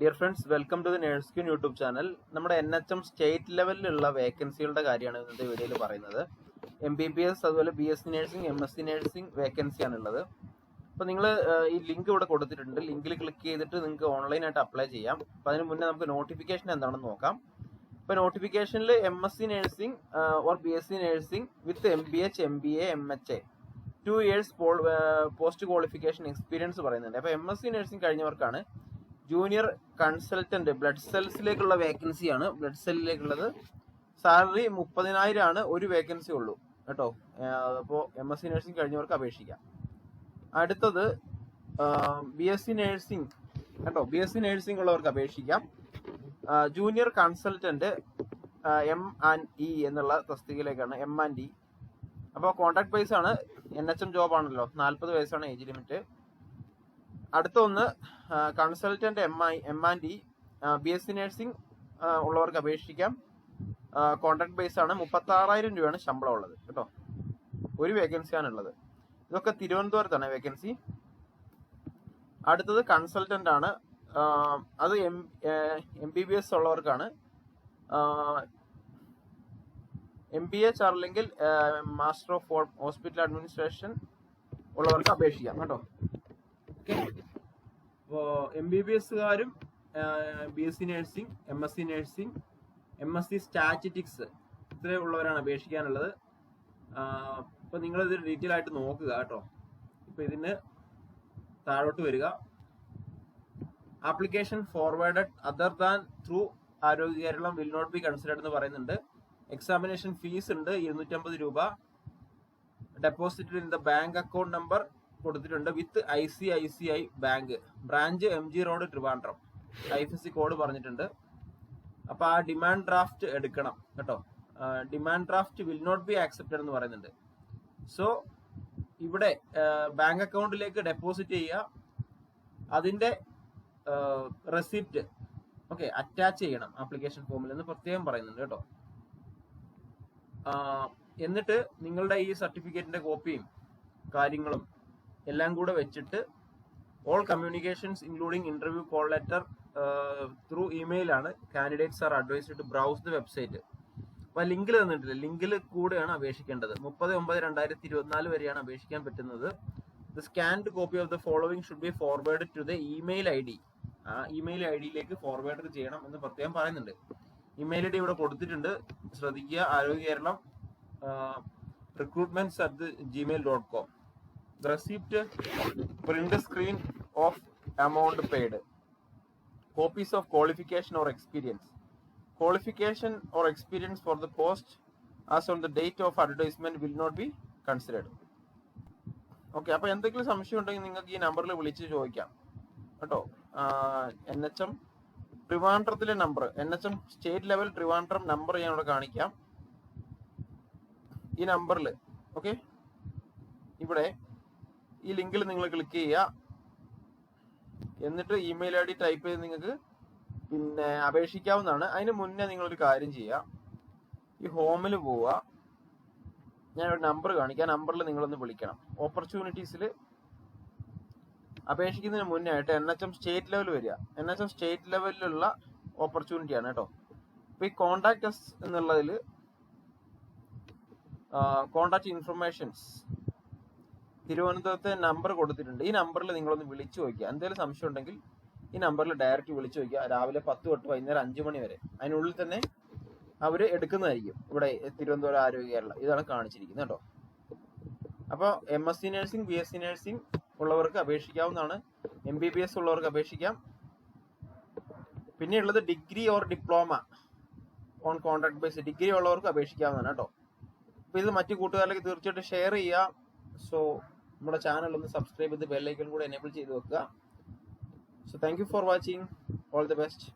Dear friends welcome to the nurse queen YouTube channel നമ്മുടെ N H M state ലെവലിലുള്ള വേക്കൻസികളുടെ കാര്യമാണ് ഇന്നത്തെ വീഡിയോയിൽ പറയുന്നത്. എം ബി ബി എസ് അതുപോലെ B S C nursing M S C nursing വേക്കൻസിയാണുള്ളത് അപ്പോൾ നിങ്ങൾ ഈ ലിങ്ക് ഇവിടെ കൊടുത്തിട്ടുണ്ട്. ലിങ്കിൽ ക്ലിക്ക് ചെയ്തിട്ട് നിങ്ങൾക്ക് ഓൺലൈനായിട്ട് അപ്ലൈ ചെയ്യാം. അപ്പോൾ അതിന് മുന്നേ നമുക്ക് നോട്ടിഫിക്കേഷൻ എന്താണെന്ന് നോക്കാം. ഇപ്പോൾ നോട്ടിഫിക്കേഷനിൽ M S C nursing or B S C nursing with M B H M B A M H A two years post qualification experience പറയുന്നുണ്ട്. അപ്പോൾ എം എസ് സി നേഴ്സിംഗ് കഴിഞ്ഞവർക്കാണ് ജൂനിയർ കൺസൾട്ടന്റ് ബ്ലഡ് സെൽസിലേക്കുള്ള വേക്കൻസിയാണ് blood സെല്ലിലേക്കുള്ളത്. Salary മുപ്പതിനായിരം ആണ് ഒരു vacancy ഉള്ളൂ. കേട്ടോ? അപ്പോൾ എം എസ് സി നഴ്സിംഗ് കഴിഞ്ഞവർക്ക് അപേക്ഷിക്കാം. അടുത്തത് ബി എസ് സി നഴ്സിംഗ് കേട്ടോ? ബി എസ് സി നഴ്സിംഗ് ഉള്ളവർക്ക് അപേക്ഷിക്കാം. Junior consultant M and E എന്നുള്ള തസ്തികയിലേക്കാണ് എം ആൻഡ് ഇ അപ്പോൾ കോൺട്രാക്ട് ബേസ് ആണ് എൻ എച്ച് എം ജോബ് ആണല്ലോ. നാൽപ്പത് വയസ്സാണ് ഏജ് ലിമിറ്റ് അടുത്ത ഒന്ന് consultant M I M and E B S C nursing ഉള്ളവർക്ക് അപേക്ഷിക്കാം. കോൺട്രാക്ട് ബേസ് ആണ് മുപ്പത്തി ആറായിരം രൂപയാണ് ശമ്പളം ഉള്ളത് കേട്ടോ. ഒരു വേക്കൻസിയാണ് ഉള്ളത്. ഇതൊക്കെ തിരുവനന്തപുരത്താണ് വേക്കൻസി അടുത്തത് കൺസൾട്ടന്റ് ആണ്. അത് M M B B S ഉള്ളവർക്കാണ്. M B H അല്ലെങ്കിൽ മാസ്റ്റർ ഓഫ് ഹോസ്പിറ്റൽ അഡ്മിനിസ്ട്രേഷൻ ഉള്ളവർക്ക് അപേക്ഷിക്കാം കേട്ടോ. അപ്പോൾ M B B എസ്സുകാരും B S C nursing M S C nursing M S C statistics ഇത്രയും ഉള്ളവരാണ് അപേക്ഷിക്കാനുള്ളത്. അപ്പോൾ നിങ്ങളിത് ഡീറ്റെയിൽ ആയിട്ട് നോക്കുക കേട്ടോ. ഇപ്പോൾ ഇതിന് താഴോട്ട് വരിക. Application forwarded other than through Arogya Keralam will not be considered എന്ന് പറയുന്നുണ്ട്. എക്സാമിനേഷൻ ഫീസ് ഉണ്ട് ഇരുന്നൂറ്റമ്പത് രൂപ. Deposit in the bank account number കൊടുത്തിട്ടുണ്ട് with I C I C I bank. Branch M G road Trivandrum. I F C code പറഞ്ഞിട്ടുണ്ട്. അപ്പൊ ആ demand draft എടുക്കണം കേട്ടോ. Demand draft will not be accepted എന്ന് പറയുന്നുണ്ട്. സോ ഇവിടെ bank അക്കൗണ്ടിലേക്ക് ഡെപ്പോസിറ്റ് ചെയ്യുക. അതിന്റെ റെസിപ്റ്റ് ഓക്കെ അറ്റാച്ച് ചെയ്യണം ആപ്ലിക്കേഷൻ ഫോമിൽ എന്ന് പ്രത്യേകം പറയുന്നുണ്ട് കേട്ടോ. എന്നിട്ട് നിങ്ങളുടെ ഈ സർട്ടിഫിക്കറ്റിന്റെ കോപ്പിയും കാര്യങ്ങളും എല്ലാം കൂടെ വെച്ചിട്ട് all communications including interview call letter through email ആണ് candidates are advised to browse the website അപ്പൊ ലിങ്കിൽ തന്നിട്ടില്ല? ലിങ്കിൽ കൂടെയാണ് അപേക്ഷിക്കേണ്ടത്. മുപ്പത് ഒമ്പത് രണ്ടായിരത്തി ഇരുപത്തിനാല് വരെയാണ് അപേക്ഷിക്കാൻ പറ്റുന്നത്. The scanned copy of the following should be forward to the email I D ആ ഇമെയിൽ ഐ ഡിയിലേക്ക് ഫോർവേഡ് ചെയ്യണം എന്ന് പ്രത്യേകം പറയുന്നുണ്ട്. ഇമെയിൽ ഐ ഡി ഇവിടെ കൊടുത്തിട്ടുണ്ട്. ശ്രദ്ധിക്കുക. Arogya Keralam recruitments at Gmail dot com receipt print screen of amount paid copies of qualification or experience qualification or experience for the post as on the date of advertisement will not be considered okay അപ്പോൾ എന്തെങ്കിലും സംശയം ഉണ്ടെങ്കിൽ നിങ്ങൾക്ക് ഈ നമ്പറിൽ വിളിച്ച് ചോദിക്കാം കേട്ടോ N H M ട്രിവാൻഡ്രത്തിലെ number N H M state level Trivandrum number ഞാൻ ഇവിടെ കാണിക്കാം ഈ നമ്പറിൽ ഓക്കെ ഇവിടെ ഈ ലിങ്കിൽ നിങ്ങൾ ക്ലിക്ക് ചെയ്യുക. എന്നിട്ട് ഇമെയിൽ ഐ ഡി ടൈപ്പ് ചെയ്ത് നിങ്ങൾക്ക് പിന്നെ അപേക്ഷിക്കാവുന്നതാണ്. അതിന് മുന്നേ നിങ്ങളൊരു കാര്യം ചെയ്യുക. ഈ ഹോമിൽ പോവുക. ഞാൻ ഒരു നമ്പർ കാണിക്കാം. നമ്പറിൽ നിങ്ങളൊന്ന് വിളിക്കണം. ഓപ്പർച്യൂണിറ്റീസിൽ അപേക്ഷിക്കുന്നതിന് മുന്നേ ആയിട്ട് N H M state level വരിക. എൻ എച്ച് എം സ്റ്റേറ്റ് ലെവലിലുള്ള ഓപ്പർച്യൂണിറ്റിയാണ് കേട്ടോ. അപ്പോൾ ഈ കോണ്ടാക്ട് എന്നുള്ളതിൽ കോണ്ടാക്ട് ഇൻഫർമേഷൻസ് തിരുവനന്തപുരത്തെ നമ്പർ കൊടുത്തിട്ടുണ്ട്. ഈ നമ്പറിൽ നിങ്ങളൊന്ന് വിളിച്ചു നോക്കുക എന്തെങ്കിലും സംശയം ഉണ്ടെങ്കിൽ ഈ നമ്പറിൽ ഡയറക്റ്റ് വിളിച്ചു നോക്കുക രാവിലെ പത്ത് തൊട്ട് വൈകുന്നേരം അഞ്ചു മണി വരെ. അതിനുള്ളിൽ തന്നെ അവർ എടുക്കുന്നതായിരിക്കും. ഇവിടെ തിരുവനന്തപുരം ആരോഗ്യ കേരള. ഇതാണ് കാണിച്ചിരിക്കുന്നത് കേട്ടോ. അപ്പോൾ M S C nursing B S C nursing ഉള്ളവർക്ക് അപേക്ഷിക്കാവുന്നതാണ്. എം ബി ബി എസ് ഉള്ളവർക്ക് അപേക്ഷിക്കാം. പിന്നെ ഉള്ളത് degree or diploma on contract base degree ഉള്ളവർക്ക് അപേക്ഷിക്കാവുന്നതാണ് കേട്ടോ. അപ്പോൾ ഇത് മറ്റു കൂട്ടുകാരിലേക്ക് തീർച്ചയായിട്ടും ഷെയർ ചെയ്യുക സോ നമ്മുടെ ചാനൽ ഒന്ന് സബ്സ്ക്രൈബ് ചെയ്ത് ബെല്ലൈക്കൺ കൂടെ എനേബിൾ ചെയ്ത് വെക്കുക. So thank you for watching all the best